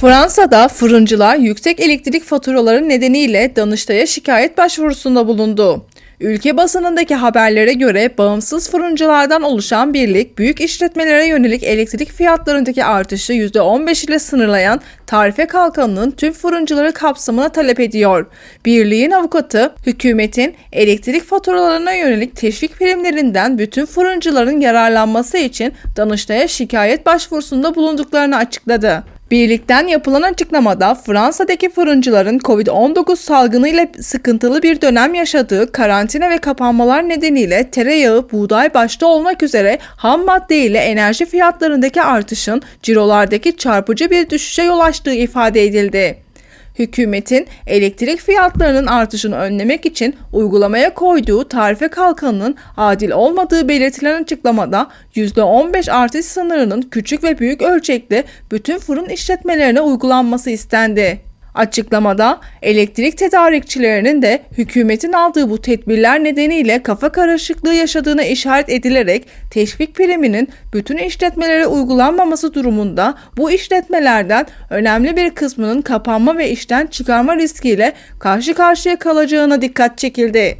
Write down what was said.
Fransa'da fırıncılar yüksek elektrik faturaları nedeniyle Danıştay'a şikayet başvurusunda bulundu. Ülke basınındaki haberlere göre bağımsız fırıncılardan oluşan birlik, büyük işletmelere yönelik elektrik fiyatlarındaki artışı %15 ile sınırlayan tarife kalkanının tüm fırıncıları kapsamına talep ediyor. Birliğin avukatı, hükümetin elektrik faturalarına yönelik teşvik primlerinden bütün fırıncıların yararlanması için Danıştay'a şikayet başvurusunda bulunduklarını açıkladı. Birlikten yapılan açıklamada Fransa'daki fırıncıların Covid-19 salgını ile sıkıntılı bir dönem yaşadığı karantina ve kapanmalar nedeniyle tereyağı, buğday başta olmak üzere ham madde ile enerji fiyatlarındaki artışın cirolardaki çarpıcı bir düşüşe yol açtığı ifade edildi. Hükümetin elektrik fiyatlarının artışını önlemek için uygulamaya koyduğu tarife kalkanının adil olmadığı belirtilen açıklamada %15 artış sınırının küçük ve büyük ölçekli bütün fırın işletmelerine uygulanması istendi. Açıklamada elektrik tedarikçilerinin de hükümetin aldığı bu tedbirler nedeniyle kafa karışıklığı yaşadığına işaret edilerek teşvik priminin bütün işletmelere uygulanmaması durumunda bu işletmelerden önemli bir kısmının kapanma ve işten çıkarma riskiyle karşı karşıya kalacağına dikkat çekildi.